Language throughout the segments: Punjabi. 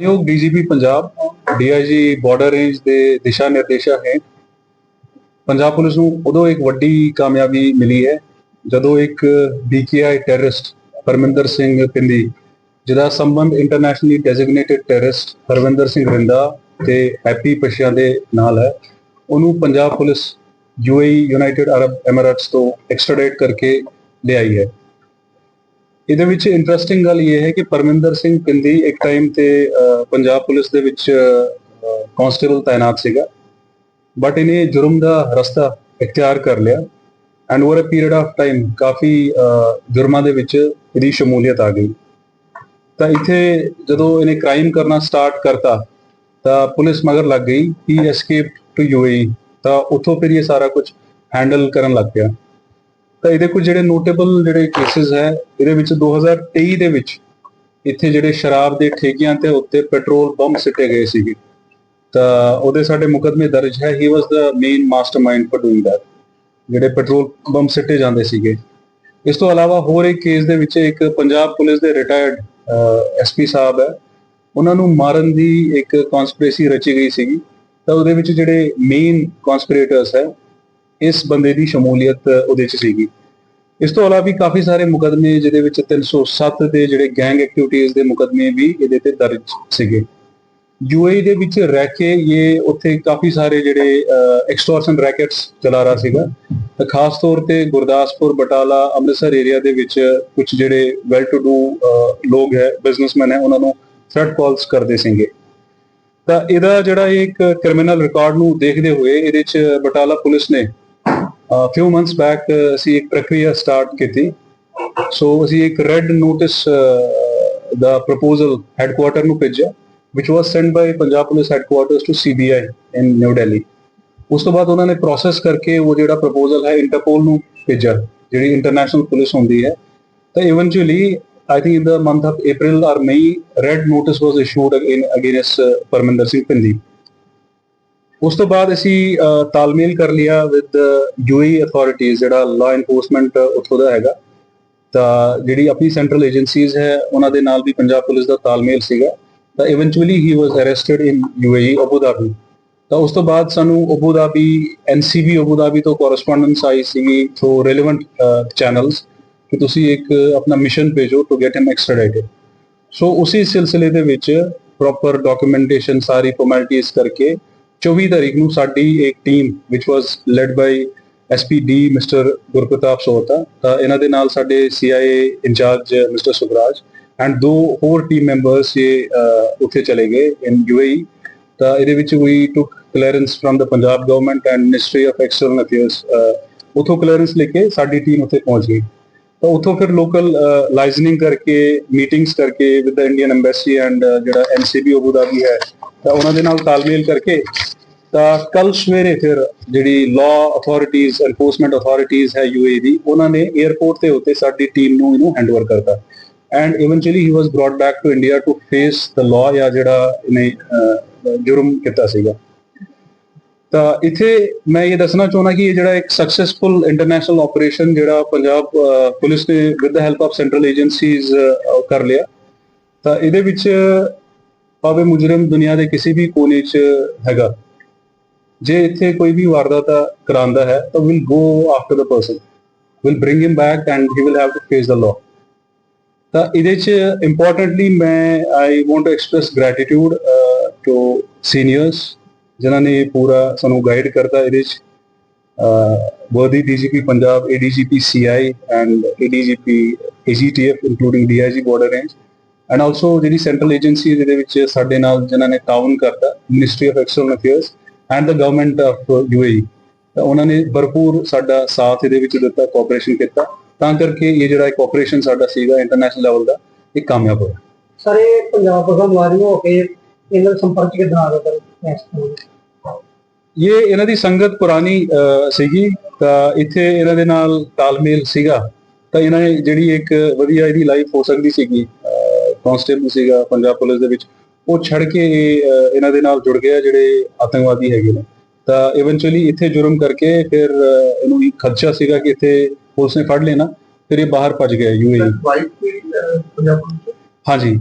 ਨਿਯੋਗ DGP Punjab, DIG border range ਦੇ ਦਿਸ਼ਾ ਨਿਰਦੇਸ਼ਾਂ ਹੈ ਪੰਜਾਬ ਪੁਲਿਸ ਨੂੰ ਉਦੋਂ ਇੱਕ ਵੱਡੀ ਕਾਮਯਾਬੀ ਮਿਲੀ ਹੈ, ਜਦੋਂ ਇੱਕ ਬੀਕੇਆਈ ਟੈਰਰਿਸਟ ਪਰਮਿੰਦਰ ਸਿੰਘ ਪਿੰਦੀ ਜਿਹਦਾ ਸੰਬੰਧ internationally designated terrorist Harvinder Singh Rinda ਤੇ ਹੈਪੀ ਪਸ਼ਿਆਂ ਦੇ ਨਾਲ ਹੈ, ਉਹਨੂੰ Punjab police UAE United Arab Emirates ਤੋਂ ਐਕਸਟ੍ਰੈਡਿਟ ਕਰਕੇ ਲਿਆਈ ਹੈ। ਇਹਦੇ ਵਿੱਚ ਇੰਟਰਸਟਿੰਗ ਗੱਲ ਇਹ ਹੈ ਕਿ ਪਰਮਿੰਦਰ ਸਿੰਘ ਪਿੰਦੀ ਇੱਕ ਟਾਈਮ ਤੇ ਪੰਜਾਬ ਪੁਲਿਸ ਦੇ ਵਿੱਚ ਕਾਂਸਟੇਬਲ ਤਾਇਨਾਤ ਸੀਗਾ। ਬਟ ਇਹਨੇ ਜੁਰਮ ਦਾ ਰਸਤਾ ਇਖਤਿਆਰ ਕਰ ਲਿਆ and over a period of time ਕਾਫੀ ਜੁਰਮਾਂ ਦੇ ਵਿੱਚ ਇਹਦੀ ਸ਼ਮੂਲੀਅਤ ਆ ਗਈ। ਤਾਂ ਇੱਥੇ ਜਦੋਂ ਇਹਨੇ ਕ੍ਰਾਈਮ ਕਰਨਾ ਸਟਾਰਟ ਕਰਤਾ, ਤਾਂ ਪੁਲਿਸ ਮਗਰ ਲੱਗ ਗਈ ਹੀ ਐਸਕੇਪ ਟੂ ਯੂਏਈ ਤਾਂ ਉੱਥੋਂ ਫਿਰ ਇਹ ਸਾਰਾ ਕੁਝ ਹੈਂਡਲ ਕਰਨ ਲੱਗ ਪਿਆ। ਤਾਂ ਇਹਦੇ ਕੁਝ ਜਿਹੜੇ ਨੋਟੇਬਲ ਜਿਹੜੇ ਕੇਸਿਸ ਹੈ, ਇਹਦੇ ਵਿੱਚ 2023 ਦੇ ਵਿੱਚ ਇੱਥੇ ਜਿਹੜੇ ਸ਼ਰਾਬ ਦੇ ਠੇਕਿਆਂ ਤੇ ਉੱਤੇ ਪੈਟਰੋਲ ਬੰਬ ਸਿੱਟੇ ਗਏ ਸੀਗੇ। ਤਾਂ ਉਹਦੇ ਸਾਡੇ ਮੁਕਦਮੇ ਦਰਜ ਹੈ he was the main mastermind for doing that ਜਿਹੜੇ ਪੈਟਰੋਲ ਬੰਬ ਸਿੱਟੇ ਜਾਂਦੇ ਸੀਗੇ। ਇਸ ਤੋਂ ਇਲਾਵਾ ਹੋਰ ਇੱਕ ਕੇਸ ਦੇ ਵਿੱਚ ਇੱਕ ਪੰਜਾਬ ਪੁਲਿਸ ਦੇ ਰਿਟਾਇਰਡ ਐਸਪੀ ਸਾਹਿਬ ਹੈ, ਉਹਨਾਂ ਨੂੰ ਮਾਰਨ ਦੀ ਇੱਕ ਕਨਸਪੀਰੇਸੀ ਰਚੀ ਗਈ ਸੀਗੀ। ਤਾਂ ਉਹਦੇ ਵਿੱਚ ਜਿਹੜੇ ਮੇਨ ਕਨਸਪੀਰੇਟਰਸ ਹੈ ਇਸ ਬੰਦੇ ਦੀ ਸ਼ਮੂਲੀਅਤ ਉਹਦੇ ਚ ਸੀਗੀ। ਇਸ ਤੋਂ ਇਲਾਵਾ ਵੀ ਕਾਫੀ ਸਾਰੇ ਮੁਕਦਮੇ ਜਿਹਦੇ ਵਿੱਚ 307 ਦੇ ਜਿਹੜੇ ਗੈਂਗ ਐਕਟੀਵਿਟੀਜ਼ ਦੇ ਮੁਕਦਮੇ ਵੀ ਇਹਦੇ ਤੇ ਦਰਜ ਸੀਗੇ। ਯੂਏਈ ਦੇ ਵਿੱਚ ਰਹਿ ਕੇ ਇਹ ਉੱਥੇ ਕਾਫੀ ਸਾਰੇ ਜਿਹੜੇ ਐਕਸਟੋਰਸ਼ਨ ਰੈਕੇਟਸ ਚਲਾ ਰਿਹਾ ਸੀਗਾ। ਤਾਂ ਖਾਸ ਤੌਰ ਤੇ ਗੁਰਦਾਸਪੁਰ, ਬਟਾਲਾ, ਅੰਮ੍ਰਿਤਸਰ ਏਰੀਆ ਦੇ ਵਿੱਚ ਕੁਝ ਜਿਹੜੇ ਵੈਲ ਟੂ ਡੂ ਲੋਕ ਹੈ ਬਿਜ਼ਨਸਮੈਨ ਹੈ, ਉਹਨਾਂ ਨੂੰ ਥ੍ਰੈਟ ਕਾਲਸ ਕਰਦੇ ਸੀਗੇ। ਤਾਂ ਇਹਦਾ ਜਿਹੜਾ ਇੱਕ ਕ੍ਰਿਮੀਨਲ ਰਿਕਾਰਡ ਨੂੰ ਦੇਖਦੇ ਹੋਏ ਇਹਦੇ ਚ ਬਟਾਲਾ ਪੁਲਿਸ ਨੇ ਫਿਊ ਮੰਥਸ ਬੈਕ ਅਸੀਂ ਇੱਕ ਪ੍ਰਕਿਰਿਆ ਸਟਾਰਟ ਕੀਤੀ। ਸੋ ਅਸੀਂ ਇੱਕ ਰੈੱਡ ਨੋਟਿਸ ਦਾ ਪ੍ਰਪੋਜ਼ਲ ਹੈੱਡਕੁਆਰਟਰ ਨੂੰ ਭੇਜਿਆ which was sent by Punjab police headquarters to CBI in New Delhi ਉਸ ਤੋਂ ਬਾਅਦ ਉਹਨਾਂ ਨੇ ਪ੍ਰੋਸੈਸ ਕਰਕੇ ਉਹ ਜਿਹੜਾ ਪ੍ਰਪੋਜ਼ਲ ਹੈ ਇੰਟਰਪੋਲ ਨੂੰ ਭੇਜਿਆ ਜਿਹੜੀ ਇੰਟਰਨੈਸ਼ਨਲ ਪੁਲਿਸ ਹੁੰਦੀ ਹੈ। ਤਾਂ eventually I think in the month of April or May, red notice was issued again against Parminder Singh Pindi ਉਸ ਤੋਂ ਬਾਅਦ ਅਸੀਂ ਤਾਲਮੇਲ ਕਰ ਲਿਆ ਵਿਦ ਯੂਏ ਅਥਾਰਟੀਜ਼ ਜਿਹੜਾ ਲਾ ਇਨਫੋਰਸਮੈਂਟ ਉੱਥੋਂ ਦਾ ਹੈਗਾ। ਤਾਂ ਜਿਹੜੀ ਆਪਣੀ ਸੈਂਟਰਲ ਏਜੰਸੀਜ਼ ਹੈ, ਉਹਨਾਂ ਦੇ ਨਾਲ ਵੀ ਪੰਜਾਬ ਪੁਲਿਸ ਦਾ ਤਾਲਮੇਲ ਸੀਗਾ। ਤਾਂ eventually he was arrested in UAE Abu Dhabi ਤਾਂ ਉਸ ਤੋਂ ਬਾਅਦ ਸਾਨੂੰ Abu Dhabi NCB Abu Dhabi ਤੋਂ ਕੋਰਸਪੋਂਡੈਂਸ ਆਈ ਸੀਗੀ ਥਰੂ ਰੈਲੇਵੈਂਟ ਚੈਨਲਸ ਕਿ ਤੁਸੀਂ ਇੱਕ ਆਪਣਾ ਮਿਸ਼ਨ ਭੇਜੋ to get him extradited so ਉਸੇ ਸਿਲਸਿਲੇ ਦੇ ਵਿੱਚ ਪ੍ਰੋਪਰ ਡਾਕੂਮੈਂਟੇਸ਼ਨ ਸਾਰੀ ਫਾਰਮੈਲਿਟੀਜ਼ ਕਰਕੇ 24 ਤਾਰੀਖ ਨੂੰ ਸਾਡੀ ਇੱਕ team which was led by SPD mister Gurpartap Sohta, ਤਾਂ ਇਹਨਾਂ ਦੇ ਨਾਲ ਸਾਡੇ CIA in-charge mister Subhraj and ਦੋ ਹੋਰ ਟੀਮ ਮੈਂਬਰਸ ਇਹ ਉੱਥੇ ਚਲੇ ਗਏ ਇਨ ਯੂਏਈ ਤਾਂ ਇਹਦੇ ਵਿੱਚ ਵੀ took clearance from the Punjab government and ministry of external affairs ਉਥੋਂ ਕਲੀਅਰੈਂਸ ਲੈ ਕੇ ਸਾਡੀ ਟੀਮ ਉੱਥੇ ਪਹੁੰਚ ਗਈ। ਤਾਂ ਉਥੋਂ ਫਿਰ ਲੋਕਲ ਲਾਈਜ਼ਨਿੰਗ ਕਰਕੇ ਮੀਟਿੰਗਸ ਕਰਕੇ with the Indian embassy and ਜਿਹੜਾ ਐਨਸੀਬੀ ਅਬੂ ਧਾਬੀ ਹੈ ਤਾਂ ਉਹਨਾਂ ਦੇ ਨਾਲ ਤਾਲਮੇਲ ਕਰਕੇ ਤਾਂ ਕੱਲ ਸਵੇਰੇ ਫਿਰ ਜਿਹੜੀ ਲਾਅ ਅਥਾਰਟੀਜ਼ ਐਨਫੋਰਸਮੈਂਟ ਅਥਾਰਟੀਜ਼ ਹੈ ਯੂਏ ਦੀ, ਉਹਨਾਂ ਨੇ 에ਅਰਪੋਰਟ ਤੇ ਉੱਤੇ ਸਾਡੀ ਟੀਮ ਨੂੰ ਇਹਨੂੰ ਹੈਂਡਓਵਰ ਕਰਤਾ। And eventually he was brought back to India to face the law ਜਾਂ ਜਿਹੜਾ ਇਹਨੇ ਜੁਰਮ ਕੀਤਾ ਸੀਗਾ। ਤਾਂ ਇੱਥੇ ਮੈਂ ਇਹ ਦੱਸਣਾ ਚਾਹੁੰਦਾ ਕਿ ਇਹ ਜਿਹੜਾ ਇੱਕ ਸਕਸੈਸਫੁਲ ਇੰਟਰਨੈਸ਼ਨਲ ਆਪਰੇਸ਼ਨ ਜਿਹੜਾ ਪੰਜਾਬ ਪੁਲਿਸ ਨੇ with the help of central agencies ਕਰ ਲਿਆ। ਤਾਂ ਇਹਦੇ ਵਿੱਚ ਭਾਵੇਂ ਮੁਜਰਮ ਦੁਨੀਆ ਦੇ ਕਿਸੇ ਵੀ ਕੋਨੇ 'ਚ ਹੈਗਾ। ਜੇ ਇੱਥੇ ਕੋਈ ਵੀ ਵਾਰਦਾਤ ਕਰਾਂਦਾ ਹੈ, ਤਾਂ will go after the person will bring him back and he will have to face the law ਤਾਂ ਇਹਦੇ 'ਚ ਇੰਪੋਰਟੈਂਟਲੀ ਮੈਂ I want to express gratitude to seniors ਜਿਨ੍ਹਾਂ ਨੇ ਪੂਰਾ ਸਾਨੂੰ ਗਾਈਡ ਕਰਤਾ ਇਹਦੇ 'ਚ। ਵਰਦੀ DGP Punjab ADGP CI and ADGP AGTF including DIG border range and also ਜਿਹੜੀ ਸੈਂਟਰਲ ਏਜੰਸੀ ਜਿਹਦੇ ਵਿੱਚ ਸਾਡੇ ਨਾਲ ਜਿਨ੍ਹਾਂ ਨੇ ਤਾਉਨ ਕਰਤਾ ministry of external affairs and the government of UAE ਉਹਨਾਂ ਨੇ ਭਰਪੂਰ ਸਾਡਾ ਸਾਥ ਇਹਦੇ ਵਿੱਚ ਦਿੱਤਾ ਕੋਆਪਰੇਸ਼ਨ ਕੀਤਾ ਤਾਂ ਕਰਕੇ ਇਹ ਜਿਹੜਾ ਇੱਕ ਆਪਰੇਸ਼ਨ ਸਾਡਾ ਸੀਗਾ ਇੰਟਰਨੈਸ਼ਨਲ ਲੈਵਲ ਦਾ ਇਹ ਕਾਮਯਾਬ ਹੋਇਆ ਸਰ ਇਹ ਪੰਜਾਬ ਮੁਲਾਜ਼ਮ ਹੋ ਕੇ ਇਹਨਾਂ ਦੇ ਸੰਪਰਕ ਕਿੱਦਾਂ ਆ ਤੋਂ? ਇਹ ਇਹਨਾਂ ਦੀ ਸੰਗਤ ਪੁਰਾਣੀ ਸੀਗੀ ਤਾਂ ਇੱਥੇ ਇਹਨਾਂ ਦੇ ਨਾਲ ਤਾਲਮੇਲ ਸੀਗਾ ਤਾਂ ਇਹਨਾਂ ਨੇ ਜਿਹੜੀ ਇੱਕ ਵਧੀਆ ਇਹਦੀ ਲਾਈਫ ਹੋ ਸਕਦੀ ਸੀਗੀ ਕਨਸਟੇਬਲ ਸੀਗਾ ਪੰਜਾਬ ਪੁਲਿਸ ਦੇ ਵਿੱਚ ਉਹ ਛੱਡ ਕੇ ਇਹਨਾਂ ਦੇ ਨਾਲ ਜੁੜ ਗਿਆ ਜਿਹੜੇ ਆਤੰਕਵਾਦੀ ਹੈਗੇ ਨੇ। ਤਾਂ ਇਵੈਂਚੁਅਲੀ ਇੱਥੇ ਜੁਰਮ ਕਰਕੇ ਫਿਰ ਇਹਨੂੰ ਇੱਕ ਖਦਸ਼ਾ ਸੀਗਾ ਕਿ ਇੱਥੇ ਪੁਲਿਸ ਨੇ ਫੜ ਲੈਣਾ ਫਿਰ ਇਹ ਬਾਹਰ ਭੱਜ ਗਿਆ ਯੂਏਈ? ਹਾਂਜੀ।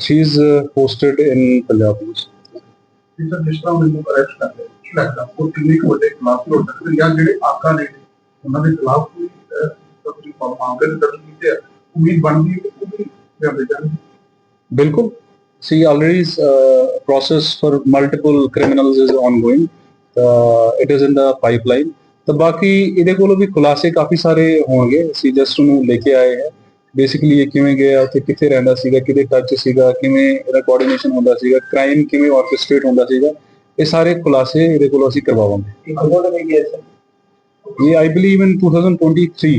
She is posted in Punjab police. ਜਿਸ ਤਰ੍ਹਾਂ ਮੈਨੂੰ ਅਰੈਸਟ ਕਰਦੇ ਕੀ ਲੱਗਦਾ ਉਹ ਕਿੰਨੇ ਕੁ ਵੱਡੇ ਖਿਲਾਫ ਹੋ ਸਕਦੇ ਜਾਂ ਜਿਹੜੇ ਆਕਾ ਨੇ ਉਹਨਾਂ ਦੇ ਖਿਲਾਫ ਕੋਈ ਅਹ, ਤੁਸੀਂ ਮਾਮਲੇ ਦਰਜ ਕੀਤੇ ਆ? ਉਮੀਦ ਬਣਦੀ ਹੈ ਕਿ ਉਹ ਵੀ ਜਾਂਦੇ ਜਾਣਗੇ। ਬਿਲਕੁਲ। See already uh, process for multiple criminals is ongoing. Uh, it is in the pipeline. ਤਾਂ ਬਾਕੀ ਇਹਦੇ ਕੋਲੋਂ ਵੀ ਖੁਲਾਸੇ ਕਾਫੀ ਸਾਰੇ ਹੋਣਗੇ ਅਸੀਂ ਜਸਟ ਨੂੰ ਲੈ ਕੇ ਆਏ ਹੈ ਬੇਸਿਕਲੀ ਇਹ ਕਿਵੇਂ ਗਿਆ ਉੱਥੇ ਕਿੱਥੇ ਰਹਿੰਦਾ ਸੀਗਾ ਕਿਹਦੇ ਟੱਚ ਸੀਗਾ ਕਿਵੇਂ ਇਹਦਾ ਕੋਆਰਡੀਨੇਸ਼ਨ ਹੁੰਦਾ ਸੀਗਾ ਕ੍ਰਾਈਮ ਕਿਵੇਂ ਆਰਕੈਸਟ੍ਰੇਟ ਹੁੰਦਾ ਸੀਗਾ ਇਹ ਸਾਰੇ ਖੁਲਾਸੇ ਇਹਦੇ ਕੋਲੋਂ ਅਸੀਂ ਕਰਵਾਵਾਂਗੇ ਇੱਕ ਹੋਰ ਵੀ ਗਿਆ ਸਰ ਇਹ ਆਈ ਬਲੀਵ ਇਨ 2023